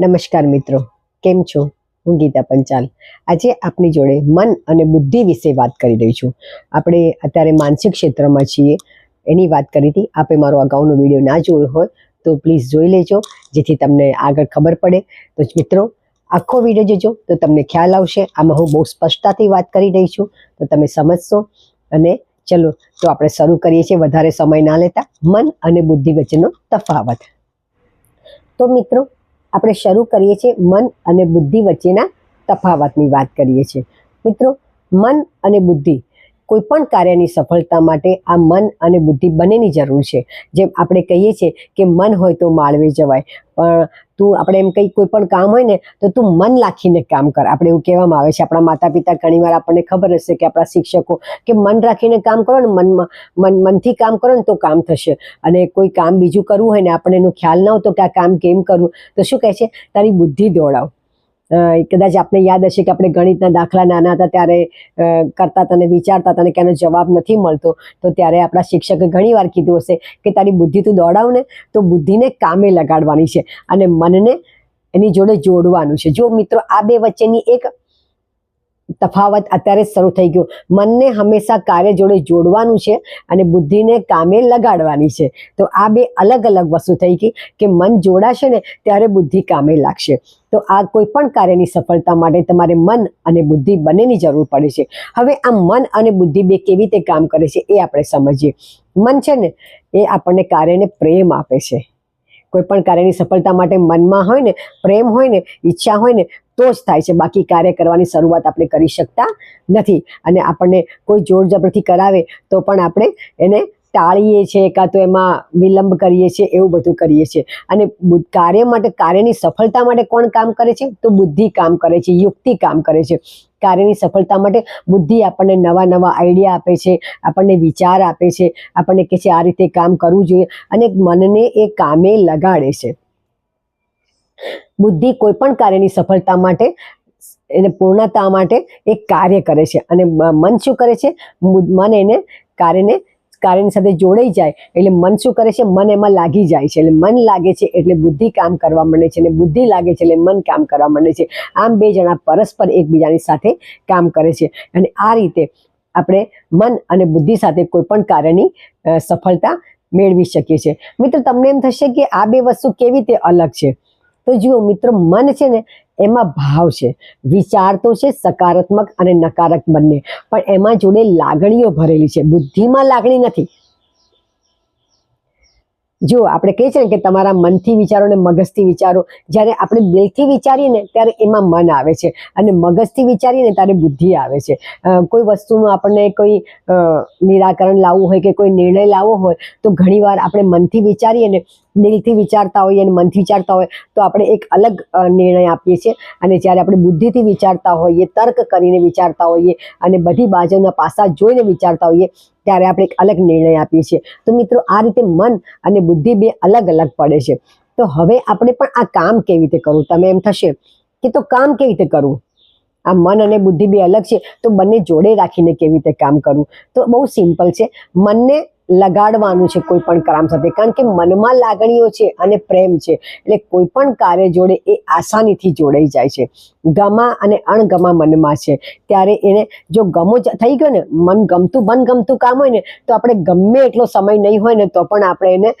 નમસ્કાર મિત્રો, કેમ છો? હું ગીતા પંચાલ. આજે આપની જોડે મન અને બુદ્ધિ વિશે વાત કરી રહી છું. આપણે અત્યારે માનસિક ક્ષેત્રમાં છીએ. એની વાત કરી હતી, આપે મારો અગાઉનો વીડિયો ના જોયો હોય, તો પ્લીઝ જોઈ લેજો, જેથી તમને આગળ ખબર પડે. તો મિત્રો, આખો વીડિયો જોજો, તો તમને ખ્યાલ આવશે. આમાં હું બહુ સ્પષ્ટતાથી વાત કરી રહી છું, તો તમે સમજશો. અને ચલો, તો આપણે શરૂ કરીએ છીએ. વધારે સમય ના લેતા મન અને બુદ્ધિ વચ્ચેનો તફાવત. તો મિત્રો આપણે શરૂ કરીએ છીએ મન અને બુદ્ધિ વચ્ચેના તફાવતની વાત કરીએ છીએ. મિત્રો, મન અને બુદ્ધિ કોઈ પણ કાર્યની સફળતા માટે આ મન અને બુદ્ધિ બંનેની જરૂર છે. જેમ આપણે કહીએ છીએ કે મન હોય તો માળવે જવાય, પણ તું આપણે એમ કંઈ કોઈ પણ કામ હોય ને, તો તું મન રાખીને કામ કર. આપણે એવું કહેવામાં આવે છે. આપણા માતા પિતા ઘણીવાર આપણને ખબર હશે કે આપણા શિક્ષકો કે મન રાખીને કામ કરો ને, મનમાં, મન, મનથી કામ કરો ને તો કામ થશે. અને કોઈ કામ બીજું કરવું હોય ને, આપણને એનો ખ્યાલ ન હોતો કે આ કામ કેમ કરવું તો શું કહે છે? તારી બુદ્ધિ દોડાવ. કદાચ આપને યાદ હશે કે આપણે ગણિતના દાખલા નાના હતા ત્યારે કરતા તને વિચારતા તને કે જવાબ નથી મળતો. તો ત્યારે આપણા શિક્ષકે ઘણીવાર કીધું હશે કે તારી બુદ્ધિ તું દોડાવ ને, તો બુદ્ધિને કામે લગાડવાની છે અને મનને એની જોડે જોડવાનું છે. જો મિત્રો, આ બે વચ્ચેની એક તફાવત અત્યારે શરૂ થઈ ગયો. મનને હંમેશા કાર્ય જોડે જોડવાનું છે અને બુદ્ધિને કામે લગાડવાની છે. તો આ બે અલગ અલગ વસ્તુ થઈ ગઈ કે મન જોડાશે ને ત્યારે બુદ્ધિ કામે લાગશે. તો આ કોઈ પણ કાર્યની સફળતા માટે તમારે મન અને બુદ્ધિ બંનેની જરૂર પડે છે. હવે આ મન અને બુદ્ધિ બે કેવી રીતે કામ કરે છે એ આપણે સમજીએ. મન છે ને એ આપણને કાર્યને પ્રેમ આપે છે. કોઈ પણ કાર્યની સફળતા માટે મનમાં હોય ને, પ્રેમ હોય ને, ઈચ્છા હોય ને તો જ થાય છે. બાકી કાર્ય કરવાની શરૂઆત આપણે કરી શકતા નથી. અને આપણને કોઈ જોર જબરથી કરાવે તો પણ આપણે એને ટાળીએ છીએ કાં તો એમાં વિલંબ કરીએ છીએ એવું બધું કરીએ છીએ. અને કાર્ય માટે, કાર્યની સફળતા માટે કોણ કામ કરે છે? તો બુદ્ધિ કામ કરે છે, યુક્તિ કામ કરે છે. કાર્યની સફળતા માટે બુદ્ધિ આપણને નવા નવા આઈડિયા આપે છે, આપણને વિચાર આપે છે, આપણને કહે છે આ રીતે કામ કરવું જોઈએ અને મનને એ કામે લગાડે છે. બુદ્ધિ કોઈ પણ કાર્યની સફળતા માટે, એને પૂર્ણતા માટે એક કાર્ય કરે છે. અને મન શું કરે છે? મન એને કાર્યને, કાર્યની સાથે જોડાઈ જાય એટલે મન શું કરે છે? મન એમાં લાગી જાય છે. એટલે મન લાગે છે એટલે બુદ્ધિ કામ કરવા માંડે છે અને બુદ્ધિ લાગે છે એટલે મન કામ કરવા માંડે છે. આમ બે જણા પરસ્પર એકબીજાની સાથે કામ કરે છે. અને આ રીતે આપણે મન અને બુદ્ધિ સાથે કોઈ પણ કાર્યની સફળતા મેળવી શકીએ છીએ. મિત્રો, તમને એમ થશે કે આ બે વસ્તુ કેવી રીતે અલગ છે? તો જુઓ, મિત્રો, મન છે ને, એમાં ભાવ છે. વિચાર તો છે સકારાત્મક અને નકારાત્મક બંને. પણ એમાં જોડે લાગણીઓ ભરેલી છે. બુદ્ધિમાં લાગણી નથી. જો આપણે કહીએ છીએ ને કે તમારા મનથી વિચારો ને મગજથી વિચારો, જ્યારે આપણે દિલથી વિચારીએ ને ત્યારે એમાં મન આવે છે અને મગજથી વિચારીએ ત્યારે બુદ્ધિ આવે છે. કોઈ વસ્તુનું આપણને કોઈ નિરાકરણ લાવવું હોય કે કોઈ નિર્ણય લાવવો હોય, તો ઘણીવાર આપણે મનથી વિચારીએ ને દિલથી વિચારતા હોઈએ અને મનથી વિચારતા હોય, તો આપણે એક અલગ નિર્ણય આપીએ છીએ. અને જ્યારે આપણે બુદ્ધિથી વિચારતા હોઈએ, તર્ક કરીને વિચારતા હોઈએ અને બધી બાજુના પાસા જોઈને વિચારતા હોઈએ ત્યારે આપણે એક અલગ નિર્ણય આપીએ છીએ. તો મિત્રો, આ રીતે મન અને બુદ્ધિ બે અલગ અલગ પડે છે. તો હવે આપણે પણ આ કામ કેવી રીતે કરવું? તમે એમ થશે કે તો કામ કેવી રીતે કરવું? આ મન અને બુદ્ધિ બે અલગ છે. તો બંને જોડે રાખીને કેવી રીતે કામ કરવું? તો બહુ સિમ્પલ છે. મનને લગાડવાનું છે કોઈ પણ કામ સાથે. કારણ કે મનમાં લાગણીઓ છે અને પ્રેમ છે. એટલે કોઈ પણ કાર્ય જોડે એ આસાનીથી જોડાઈ જાય છે. ગમા અને અણગમા મનમાં છે. ત્યારે એને જો ગમો થઈ ગયો ને, મન ગમતું મન ગમતું કામ હોય ને, તો આપણે ગમે એટલો સમય નહીં હોય ને, તો પણ આપણે એને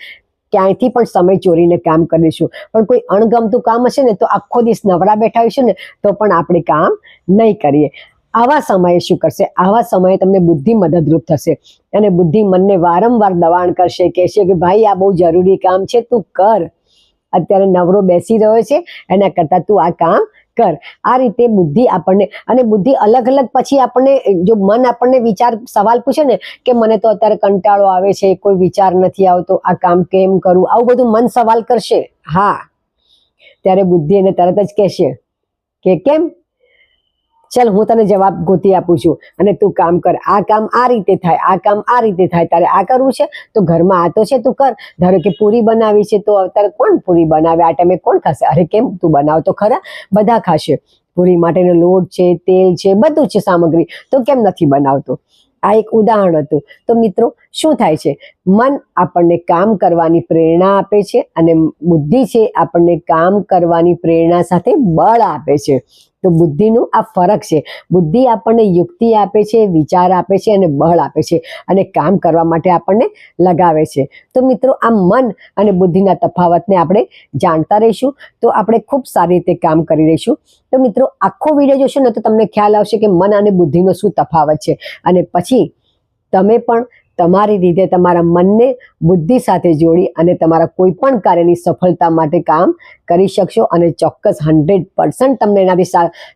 ક્યાંયથી પણ સમય ચોરીને કામ કરીશું પણ કોઈ અણગમતું કામ હશે ને, તો આખો દિવસ નવરા બેઠા હશે ને, તો પણ આપણે કામ નહીં કરીએ. આવા સમયે શું કરશે? આવા સમયે તમને બુદ્ધિ મદદરૂપ થશે. અને બુદ્ધિ મનને વારંવાર દબાણ કરશે, કહેશે કે ભાઈ, આ બહુ જરૂરી કામ છે, તું કર. અત્યારે નવરો બેસી રહ્યો છે, એના કરતાં તું આ કામ કર. આ રીતે બુદ્ધિ આપણને, અને બુદ્ધિ અલગ અલગ પછી આપણને, જો મન આપણને વિચાર, સવાલ પૂછે ને કે મને તો અત્યારે કંટાળો આવે છે, કોઈ વિચાર નથી આવતો, આ કામ કેમ કરું? આવું બધું મન સવાલ કરશે. હા. ત્યારે બુદ્ધિ એને તરત જ કહેશે કે કેમ? ચલ, હું તને જવાબ ગોતી આપું છું. અને તું કામ કર. આ કામ આ રીતે થાય, આ કામ આ રીતે થાય. તારે આ કરવું છે તો ઘરમાં આ તો છે, તું કર. ધારો કે પૂરી બનાવી છે તો અત્યારે કોણ પૂરી બનાવે? આ ટાઈમે કોણ ખાશે? અરે, કેમ તું બનાવ તો ખરા? બધા ખાશે. પૂરી માટેનો લોટ છે, તેલ છે, બધું છે સામગ્રી. તો કેમ નથી બનાવતો? આ એક ઉદાહરણ હતું. તો મિત્રો શું થાય છે? મન આપણને કામ કરવાની પ્રેરણા આપે છે અને બુદ્ધિ છે આપણને કામ કરવાની પ્રેરણા સાથે બળ આપે છે. તો બુદ્ધિનું આ ફરક છે. બુદ્ધિ આપણને યુક્તિ આપે છે, વિચાર આપે છે અને બળ આપે છે અને કામ કરવા માટે આપણને લગાવે છે. તો મિત્રો, આ મન અને બુદ્ધિના તફાવતને આપણે જાણતા રહીશું. તો આપણે ખૂબ સારી રીતે કામ કરી રહીશું. તો મિત્રો, આખો વીડિયો જોશો ને તો તમને ખ્યાલ આવશે કે મન અને બુદ્ધિનો શું તફાવત છે. અને પછી તમે પણ તમારી રીતે તમારા મનને બુદ્ધિ સાથે જોડી અને તમારા કોઈ પણ કાર્યની સફળતા માટે કામ કરી શકશો અને ચોક્કસ હંડ્રેડ પર્સન્ટ તમને એનાથી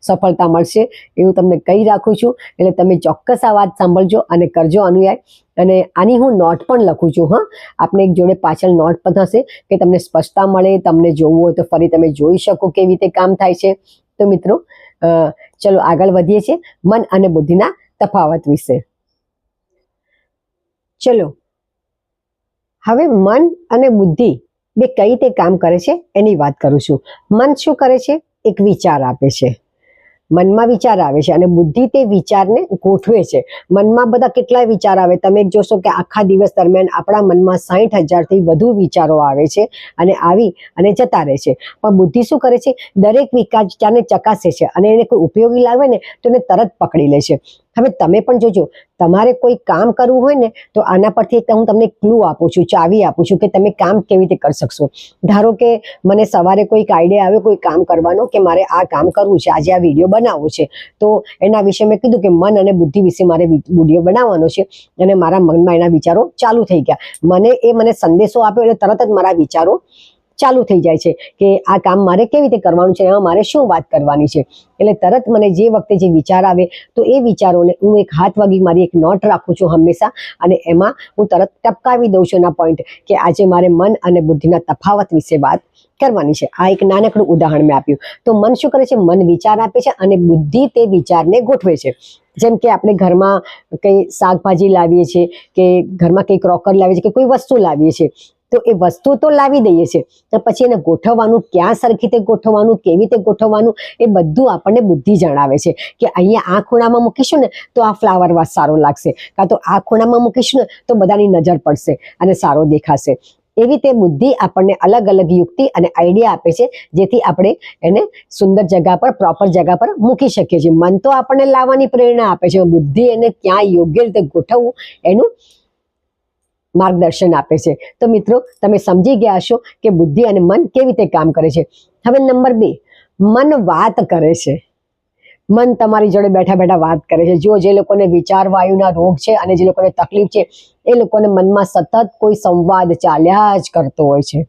સફળતા મળશે. એવું તમને કહી રાખું છું. એટલે તમે ચોક્કસ આ વાત સાંભળજો અને કરજો અનુયાય. અને આની હું નોટ પણ લખું છું, હા. આપણે એક જોડે પાછળ નોટ પણ થશે કે તમને સ્પષ્ટતા મળે, તમને જોવું હોય તો ફરી તમે જોઈ શકો કેવી રીતે કામ થાય છે. તો મિત્રો ચલો આગળ વધીએ છીએ મન અને બુદ્ધિના તફાવત વિશે. ચલો. હવે મન અને બુદ્ધિ બે કઈ રીતે કામ કરે છે એની વાત કરું છું. મન શું કરે છે? એક વિચાર આપે છે. મનમાં વિચાર આવે છે અને બુદ્ધિ તે વિચારને ગોઠવે છે. મનમાં બધા કેટલાય વિચાર આવે. તમે જોશો કે આખા દિવસ દરમિયાન આપણા મનમાં સાહીઠ હજારથી વધુ વિચારો આવે છે અને આવી અને જતા રહે છે. પણ બુદ્ધિ શું કરે છે? દરેક વિચારને ચકાસે છે? અને એને કોઈ ઉપયોગી લાવે ને તો એને તરત પકડી લે છે. હવે તમે પણ જોજો, તમારે કોઈ કામ કરવું હોય ને, તો આના પરથી એક હું તમને ક્લુ આપું છું, ચાવી આપું છું કે તમે કામ કેવી રીતે કરી શકશો. ધારો કે મને સવારે કોઈક આઈડિયા આવ્યો કોઈ કામ કરવાનો કે મારે આ કામ કરવું છે, આજે આ વીડિયો બનાવવો છે, તો એના વિશે મેં કીધું કે મન અને બુદ્ધિ વિશે મારે વીડિયો બનાવવાનો છે અને મારા મનમાં એના વિચારો ચાલુ થઈ ગયા. મને એ મને સંદેશો આપ્યો એટલે તરત જ મારા વિચારો ચાલુ થઈ જાય છે કે આ કામ મારે કેવી રીતે કરવાનું છે, એમાં મારે શું વાત કરવાની છે? એટલે તરત મને જે વખતે જે વિચાર આવે, તો એ વિચારોને હું એક હાથ વાગી મારી એક નોટ રાખું છું હંમેશા અને એમાં હું તરત ટપકાવી દઉં છું એના પોઈન્ટ કે આજે મારે મન અને બુદ્ધિના તફાવત વિશે વાત કરવાની છે. આ એક નાનકડું ઉદાહરણ મેં આપ્યું. તો મન શું કરે છે? મન વિચાર આપે છે અને બુદ્ધિ તે વિચારને ગોઠવે છે. જેમ કે આપણે ઘરમાં કંઈ શાકભાજી લાવીએ છીએ, કે ઘરમાં કંઈ ક્રોકર લાવીએ છીએ, કે કોઈ વસ્તુ લાવીએ છીએ તો એ વસ્તુ તો લાવી દઈએ છીએ, તો પછી એને ગોઠવવાનું, ક્યાં સરખી રીતે ગોઠવવાનું, કેવી રીતે ગોઠવવાનું, એ બધું આપણને બુદ્ધિ જણાવે છે કે અહીંયા આ ખૂણામાં મૂકીશું ને, તો આ ફ્લાવર વાસ સારો લાગશે. કાં તો આ ખૂણામાં મૂકીશું ને, તો બધાની નજર પડશે અને સારો દેખાશે. એવી રીતે બુદ્ધિ આપણને અલગ અલગ યુક્તિ અને આઈડિયા આપે છે, જેથી આપણે એને સુંદર જગા પર પ્રોપર જગા પર મૂકી શકીએ છીએ. મન તો આપણને લાવવાની પ્રેરણા આપે છે, બુદ્ધિ એને ક્યાં યોગ્ય રીતે ગોઠવવું, એનું માર્ગદર્શન આપે છે. તો મિત્રો, તમે સમજી ગયા હશો કે બુદ્ધિ અને મન કેવી રીતે કામ કરે છે. હવે નંબર બે, મન વાત કરે છે. મન તમારી જોડે બેઠા બેઠા વાત કરે છે. જો જે લોકોને વિચાર, વાયુના રોગ છે અને જે લોકોને તકલીફ છે, એ લોકોને મનમાં સતત કોઈ સંવાદ ચાલ્યા જ કરતો હોય છે.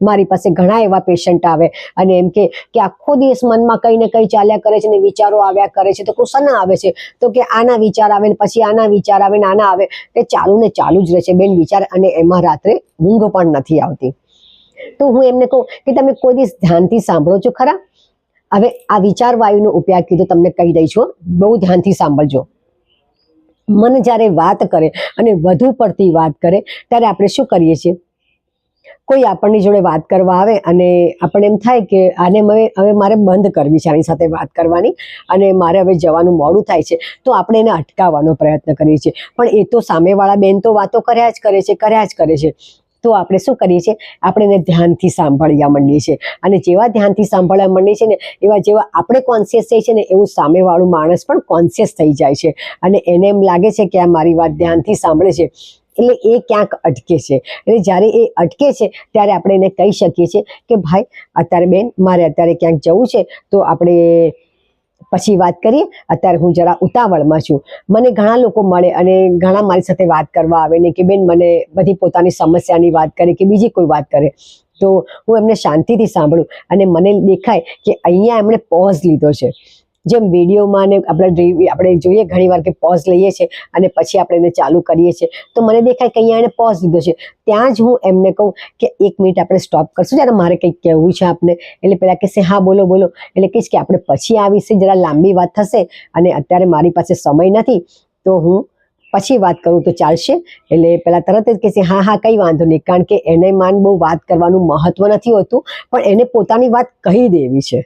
મારી પાસે ઘણા એવા પેશન્ટ આવે અને એમ કે કે આખો દિવસ મનમાં કંઈ ને કંઈ ચાલ્યા કરે છે ને વિચારો આવ્યા કરે છે, તો કુશાના આવે છે? તો કે આના વિચાર આવે ને પછી આના વિચાર આવે ને આના આવે, તે ચાલુ ને ચાલુ જ રહે છે બેન વિચાર અને એમાં રાત્રે ઊંઘ પણ નથી આવતી. તો હું એમને કહું કે તમે કોઈ દિવસ ધ્યાનથી સાંભળો છો ખરા? હવે આ વિચાર વાયુનો ઉપયોગ કીધું તમને કહી દઈ છું બહુ ધ્યાનથી સાંભળજો. મન જ્યારે વાત કરે અને વધુ પડતી વાત કરે, ત્યારે આપણે શું કરીએ છીએ? કોઈ આપણની જોડે વાત કરવા આવે અને આપણને એમ થાય કે આને હવે મારે બંધ કરવી છે આની સાથે વાત કરવાની અને મારે હવે જવાનું મોડું થાય છે, તો આપણે એને અટકાવવાનો પ્રયત્ન કરીએ છીએ. પણ એ તો સામેવાળા બેન તો વાતો કર્યા જ કરે છે, કર્યા જ કરે છે. તો આપણે શું કરીએ છીએ? આપણે એને ધ્યાનથી સાંભળ્યા માંડીએ છીએ. અને જેવા ધ્યાનથી સાંભળવા માંડીએ છીએ ને, એવા જેવા આપણે કોન્શિયસ થઈ છે ને, એવું સામેવાળું માણસ પણ કોન્શિયસ થઈ જાય છે. અને એને એમ લાગે છે કે આ મારી વાત ધ્યાનથી સાંભળે છે. એટલે એ ક્યાંક અટકે છે. એટલે જ્યારે એ અટકે છે, ત્યારે આપણે એને કહી શકીએ છીએ કે, ભાઈ, અત્યારે બેન, મારે અત્યારે ક્યાંક જવું છે, તો આપણે પછી વાત કરીએ. અત્યારે હું જરા ઉતાવળમાં છું. મને ઘણા લોકો મળે અને ઘણા મારી સાથે વાત કરવા આવે ને કે, બેન, મને બધી પોતાની સમસ્યાની વાત કરે કે, બીજી કોઈ વાત કરે. તો હું એમને શાંતિથી સાંભળું અને મને દેખાય કે અહીંયા એમણે પોઝ લીધો છે. જેમ વિડીયોમાં ને આપણે આપણે જોઈએ ઘણીવાર કે પોઝ લઈએ છીએ અને પછી આપણે એને ચાલુ કરીએ છીએ, તો મને દેખાય કે અહીંયા એણે પોઝ લીધો છે. ત્યાં જ હું એમને કહું કે એક મિનિટ આપણે સ્ટોપ કરશું. જ્યારે મારે કંઈક કહેવું છે આપને, એટલે પહેલાં કહેશે હા, બોલો બોલો. એટલે કહીશ કે આપણે પછી આ જરા લાંબી વાત થશે અને અત્યારે મારી પાસે સમય નથી, તો હું પછી વાત કરું, તો ચાલશે. એટલે પેલા તરત જ કહેશે હા હા, કંઈ વાંધો નહીં. કારણ કે એને માન બહુ વાત કરવાનું મહત્વ નથી હોતું, પણ એને પોતાની વાત કહી દેવી છે.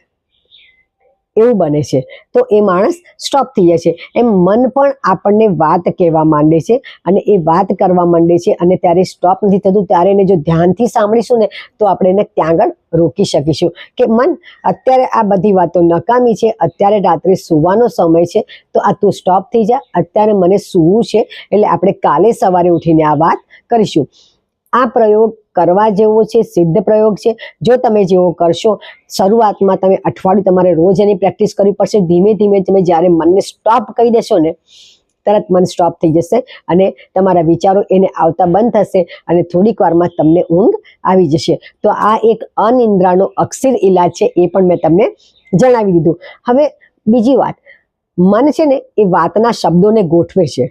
એવું બને છે. તો એ માણસ સ્ટોપ થઈ જાય છે. એમ મન પણ આપણને વાત કહેવા માંડે છે અને એ વાત કરવા માંડે છે અને ત્યારે સ્ટોપ નથી થતું, ત્યારે એને જો ધ્યાનથી સાંભળીશું ને, તો આપણે એને ત્યાં આગળ રોકી શકીશું. કે મન, અત્યારે આ બધી વાતો નકામી છે, અત્યારે રાત્રે સૂવાનો સમય છે, તો આ તું સ્ટોપ થઈ જા, અત્યારે મને સૂવું છે, એટલે આપણે કાલે સવારે ઉઠીને આ વાત કરીશું. આ પ્રયોગ કરવા જેવો છે, સિદ્ધ પ્રયોગ છે. જો તમે જેવો કરશો, શરૂઆતમાં તમે અઠવાડિયું તમારે રોજ એની પ્રેક્ટિસ કરવી પડશે. ધીમે ધીમે તમે જ્યારે મનને સ્ટોપ કહી દેશો ને, તરત મન સ્ટોપ થઈ જશે અને તમારા વિચારો એને આવતા બંધ થશે અને થોડીક વારમાં તમને ઊંઘ આવી જશે. તો આ એક અનિંદ્રાનો અક્ષીર ઇલાજ છે એ પણ મેં તમને જણાવી દીધું. હવે બીજી વાત. મન છે ને એ વાતના શબ્દોને ગોઠવે છે.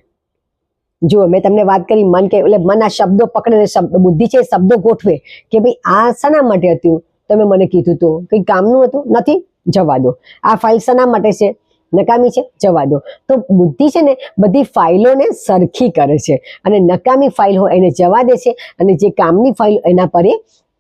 જુઓ, મેં તમને વાત કરી મન કે, એટલે મન આ શબ્દો પકડે શબ્દ, બુદ્ધિ છે શબ્દો ગોઠવે કે ભાઈ આ શાના માટે હતું? તમે મને કીધું હતું કંઈ કામનું હતું? નથી? જવા દો. આ ફાઇલ શાના માટે છે? નકામી છે? જવા દો. તો બુદ્ધિ છે ને બધી ફાઇલોને સરખી કરે છે. અને નકામી ફાઇલ હોય એને જવા દે છે અને જે કામની ફાઇલ એના પર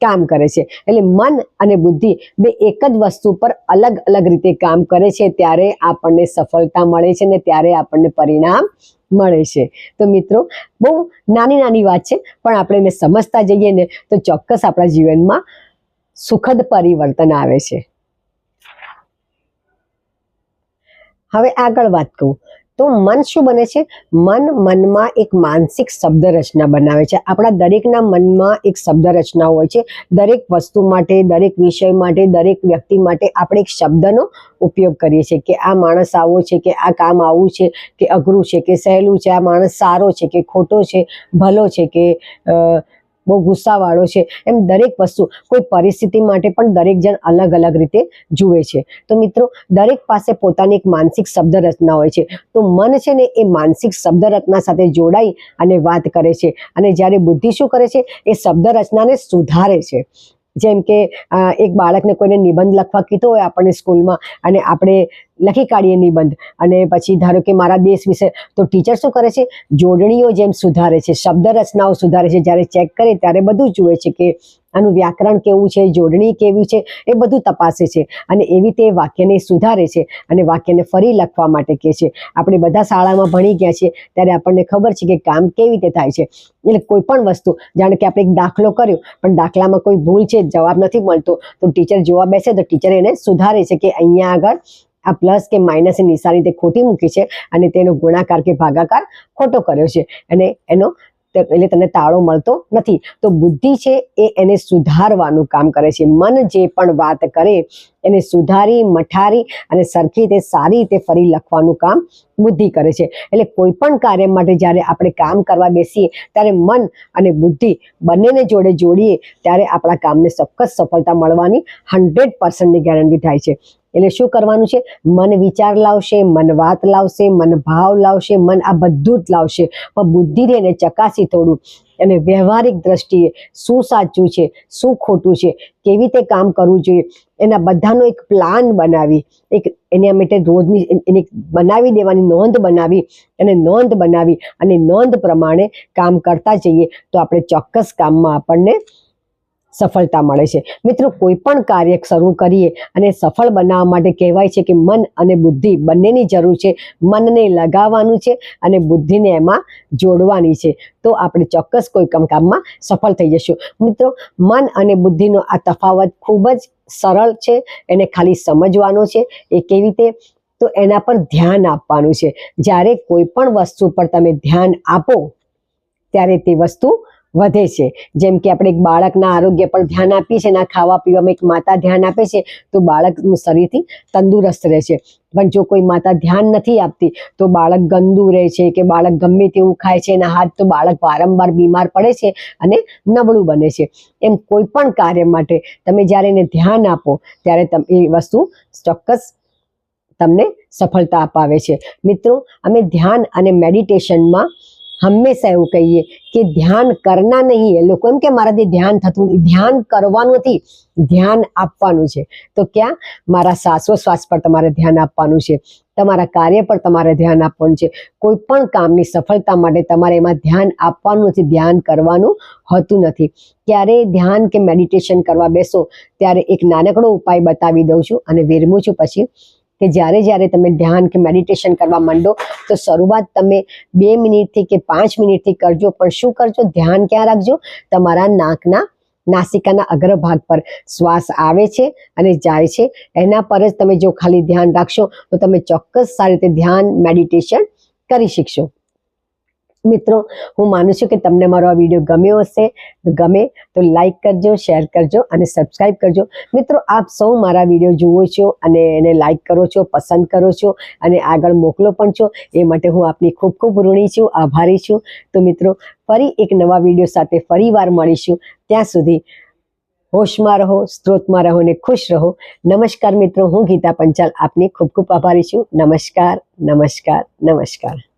કામ કરે છે. એટલે મન અને બુદ્ધિ બે એક જ વસ્તુ પર અલગ અલગ રીતે કામ કરે છે. ત્યારે આપણને સફળતા મળે છે ને ત્યારે આપણને પરિણામ મળે છે. તો મિત્રો, બહુ નાની નાની વાત છે, પણ આપણે એને સમજતા જઈએ ને તો ચોક્કસ આપણા જીવનમાં સુખદ પરિવર્તન આવે છે. હવે આગળ વાત કહું. તો મન શું બને છે? મન મનમાં એક માનસિક શબ્દ રચના બનાવે છે. આપણા દરેકના મનમાં એક શબ્દ રચના હોય છે. દરેક વસ્તુ માટે, દરેક વિષય માટે, દરેક વ્યક્તિ માટે આપણે એક શબ્દનો ઉપયોગ કરીએ છીએ કે આ માણસ આવો છે, કે આ કામ આવું છે, કે અઘરું છે, કે સહેલું છે, આ માણસ સારો છે, કે ખોટો છે, ભલો છે, કે બહુ ગુસ્સાવાળો છે. એમ દરેક વસ્તુ કોઈ પરિસ્થિતિ માટે પણ દરેક જણ અલગ અલગ રીતે જુએ છે. તો મિત્રો, દરેક પાસે પોતાની એક માનસિક શબ્દ રચના હોય છે. તો મન છે ને એ માનસિક શબ્દ રચના સાથે જોડાઈ અને વાત કરે છે. અને જ્યારે બુદ્ધિ શું કરે છે? એ શબ્દ રચનાને સુધારે છે. જેમ કે એક બાળકને કોઈને નિબંધ લખવા કીધો હોય આપણને સ્કૂલમાં અને આપણે લખી કાઢીએ નિબંધ. અને પછી ધારો કે મારા દેશ વિશે તો ટીચર શું કરે છે? જોડણીઓ જેમ સુધારે છે શબ્દ રચનાઓ સુધારે છે. જ્યારે ચેક કરે ત્યારે બધું જુએ છે કે આનું વ્યાકરણ કેવું છે, જોડણી કેવી છે, એ બધું તપાસે છે. અને એવી તે વાક્યને સુધારે છે અને વાક્યને ફરી લખવા માટે કહે છે. આપણે બધા શાળામાં ભણી ગયા છીએ ત્યારે આપણને ખબર છે કે કામ કેવી રીતે થાય છે. એટલે કોઈ પણ વસ્તુ, જાણે કે આપણે એક દાખલો કર્યો, પણ દાખલામાં કોઈ ભૂલ છે, જવાબ નથી મળતો, તો ટીચર જોવા બેસે તો ટીચર એને સુધારે છે કે અહીંયા આગળ આ પ્લસ કે માઇનસની નિશાની તે ખોટી મૂકી છે અને તેનો ગુણાકાર કે ભાગાકાર ખોટો કર્યો છે. અને એનો એટલે તને તાળો મળતો નથી. તો બુદ્ધિ છે એ એને સુધારવાનું કામ કરે છે. મન જે પણ વાત કરે એને સુધારી, મઠારી અને સરખી રીતે સારી રીતે ફરી લખવાનું કામ બુદ્ધિ કરે છે. એટલે કોઈ પણ કાર્ય માટે જ્યારે આપણે કામ કરવા બેસીએ, ત્યારે મન અને બુદ્ધિ બંનેને જોડે જોડીએ, ત્યારે આપણા કામને ચોક્કસ સફળતા મળવાની હંડ્રેડ પર્સન્ટની ગેરંટી થાય છે. એટલે શું કરવાનું છે? મન વિચાર લાવશે, મન વાત લાવશે, મન ભાવ લાવશે, મન આ બધું જ લાવશે. પણ બુદ્ધિ એને ચકાસી થોડું. અને વ્યવહારિક દ્રષ્ટિએ શું સાચું છે, શું ખોટું છે, કેવી રીતે કામ કરવું જોઈએ? એના બધાનો એક પ્લાન બનાવી. એક એના માટે રોજની એને બનાવી દેવાની નોંધ બનાવી અને નોંધ બનાવી. અને નોંધ પ્રમાણે કામ કરતા જઈએ તો આપણે ચોક્કસ કામમાં આપણને સફળતા મળે છે. મિત્રો, કોઈ પણ કાર્ય શરૂ કરીએ અને સફળ બનાવવા માટે કહેવાય છે કે મન અને બુદ્ધિ બંનેની જરૂર છે. મનને લગાવવાનું છે અને બુદ્ધિને એમાં જોડવાની છે. તો આપણે ચોક્કસ કોઈ કામ કામમાં સફળ થઈ જશું. મિત્રો, મન અને બુદ્ધિનો આ તફાવત ખૂબ જ સરળ છે. એને ખાલી સમજવાનો છે. એ કેવી રીતે? તો એના પર ધ્યાન આપવાનું છે. જ્યારે કોઈ પણ વસ્તુ પર તમે ધ્યાન આપો, ત્યારે તે વસ્તુ વધે છે. જેમ કે આપણે એક બાળકના આરોગ્ય પર ધ્યાન આપીએ છીએ એના ખાવા પીવામાં એક માતા ધ્યાન આપે છે, તો બાળકનું શરીરથી તંદુરસ્ત રહે છે. પણ જો કોઈ માતા ધ્યાન નથી આપતી, તો બાળક ગંદુ રહે છે કે બાળક ગમે તેવું ખાય છે એના હાથ તો બાળક વારંવાર બીમાર પડે છે અને નબળું બને છે. એમ કોઈ પણ કાર્ય માટે તમે જ્યારે એને ધ્યાન આપો, ત્યારે તમે એ વસ્તુ ચોક્કસ તમને સફળતા અપાવે છે. મિત્રો, અમે ધ્યાન અને મેડિટેશનમાં હંમેશા એવું કહીએ કે ધ્યાન કરના નહીં. એ લોકો એમ કે મારાથી ધ્યાન થતું ધ્યાન કરવાનું નથી, ધ્યાન આપવાનું છે. તો ક્યાં? મારા શ્વાસોશ્વાસ પર તમારે ધ્યાન આપવાનું છે. તમારા કાર્ય પર તમારે ધ્યાન આપવાનું છે. કોઈ પણ કામની સફળતા માટે તમારે એમાં ધ્યાન આપવાનું નથી, ધ્યાન કરવાનું હોતું નથી. ક્યારે ધ્યાન કે મેડિટેશન કરવા બેસો, ત્યારે એક નાનકડો ઉપાય બતાવી દઉં છું અને વિરમું છું પછી કે જ્યારે જ્યારે તમે ધ્યાન કે મેડિટેશન કરવા માંડો, તો શરૂઆત તમે બે મિનિટથી કે પાંચ મિનિટથી કરજો. પણ શું કરજો? ધ્યાન ક્યાં રાખજો? તમારા નાકના નાસિકાના અગ્રભાગ પર શ્વાસ આવે છે અને જાય છે. એના પર જ તમે જો ખાલી ધ્યાન રાખશો, તો તમે ચોક્કસ સારી રીતે ધ્યાન મેડિટેશન કરી શકશો. મિત્રો, હું માનું છું કે તમને મારો આ વીડિયો ગમ્યો હશે. ગમે તો લાઈક કરજો શેર કરજો અને સબસ્ક્રાઈબ કરજો. મિત્રો, આપ સૌ મારા વીડિયો જુઓ છો અને એને લાઈક કરો છો, પસંદ કરો છો અને આગળ મોકલો પણ છો, એ માટે હું આપની ખૂબ ખૂબ ઋણી છું, આભારી છું. તો મિત્રો, ફરી એક નવા વીડિયો સાથે ફરી વાર મળીશું. ત્યાં સુધી હોશમાં રહો, સ્ત્રોતમાં રહો ને ખુશ રહો. નમસ્કાર મિત્રો, હું ગીતા પંચાલ આપની ખૂબ ખૂબ આભારી છું. નમસ્કાર નમસ્કાર નમસ્કાર.